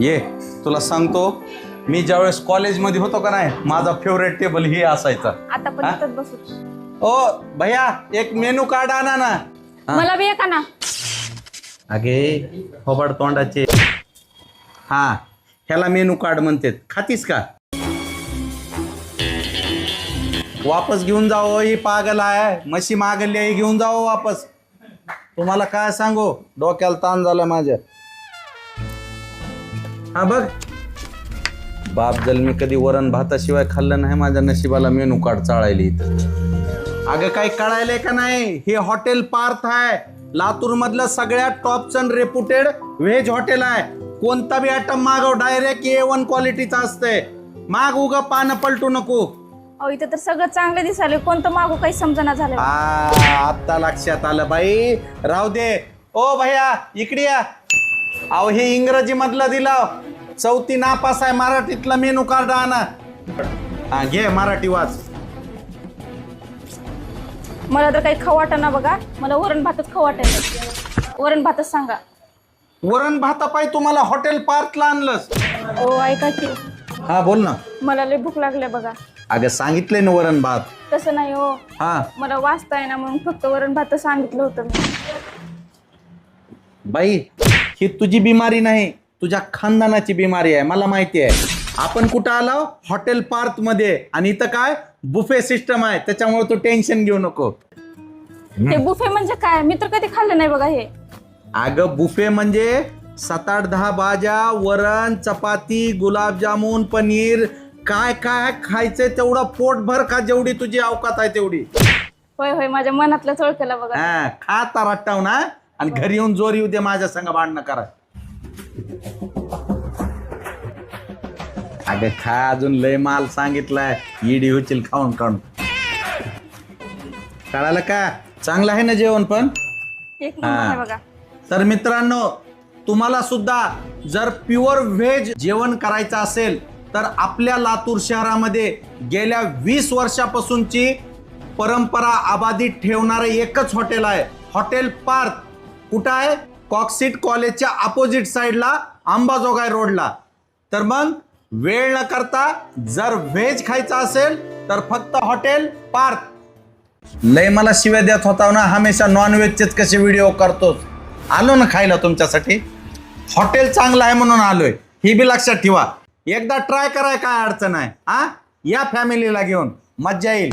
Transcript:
ये तुला सांगतो मी ज्यावेळेस कॉलेजमध्ये होतो का नाही माझा फेवरेट टेबल हे असायचा. आता पण हा? इथंच बसू. ओ भैया एक मेनू कार्ड आणा ना. हा. मला बी एका ना अगे फोबाड तोंडाचे. हा ह्याला मेनू कार्ड म्हणतात. खातीस का? वापस घेऊन जाओ ही पागल आहे. म्हशी मागली आहे घेऊन जाओ वापस. तुम्हाला काय सांगू? डोक्याला ताण झाला माझ्या. हा बघ. बाप जल मी कधी वरण भाताशिवाय खाल्लं नाही माझ्या नशिबाला. मेनू कार्ड चाळायली इथं. अगं काही कळायलंय का नाही? हे हॉटेल पार्थ आहे. लातूर मधलं सगळ्यात टॉपचं रेप्युटेड व्हेज हॉटेल आहे. कोणता बी आयटम मागव डायरेक्ट ए वन क्वालिटीचा असते माग उगा पानं पलटू नको. अहो इथं तर सगळं चांगलं दिसायलं कोणतं मागू काही समजना झालं आ, आता लक्षात आलं बाई. राहू दे. ओ भैया इकडे या. अहो हे इंग्रजी मधलं दिलं. चौथी नापास आहे मराठीतलं मेनू कार्ड आणा. हा घे मराठी वाच. मला तर काही खाऊ ना बघा. मला वरण भातच खाऊ वाटायला वरण भातच सांगा. वरण भातापायी तुम्हाला हॉटेल पार्थला आणलंस. ओ ऐका की. हा बोल ना. मला लय भूक लागले बघा. अगं सांगितलंय ना वरण भात. तसं नाही हो. हा. मला वाचता ना म्हणून फक्त वरण भातच सांगितलं होतं मी. बाई ही तुझी बिमारी नाही. तुझ्या खानदानाची बिमारी आहे मला माहिती आहे. आपण कुठं आलो? हॉटेल पार्थमध्ये. आणि इथं काय? बुफे सिस्टम आहे. त्याच्यामुळे तू टेन्शन घेऊ नको. हे बुफे म्हणजे काय? मी तर कधी खाल्लं नाही बघा हे. अगं बुफे म्हणजे सात आठ दहा भाज्या वरण चपाती गुलाबजामुन पनीर. काय काय खायचंय तेवढं पोटभर खा जेवढी तुझी अवकात आहे तेवढी. होय होय माझ्या मनातलं चळकेला बघा. हा खा ताराटाव ना आणि घरी येऊन जोर येऊ दे माझ्या संग भांडणं करा. अगं खा अजून लय माल सांगितलाय. इडी होतील खाऊन खाऊन. कळालं का? चांगलं आहे ना जेवण पण? एक नंबर हा. आहे बघा. तर मित्रांनो तुम्हाला सुद्धा जर प्युअर व्हेज जेवण करायचं असेल तर आपल्या लातूर शहरामध्ये गेल्या वीस वर्षापासूनची परंपरा अबाधित ठेवणारं एकच हॉटेल आहे. हॉटेल पार्क कुठं आहे? कॉक्सिट कॉलेजच्या अपोजिट साईडला अंबाजोगाई रोडला. तर मग वेळ न करता जर व्हेज खायचं असेल तर फक्त हॉटेल पार्क. लय मला शिव्या देत होता ना हमेशा नॉनव्हेजचेच कसे व्हिडिओ करतोच आलो ना खायला तुमच्यासाठी. हॉटेल चांगलं आहे म्हणून आलोय. ही बी लक्षात ठेवा. एकदा ट्राय कराय काय अडचण आहे हा? या फॅमिलीला घेऊन. मज्जा येईल.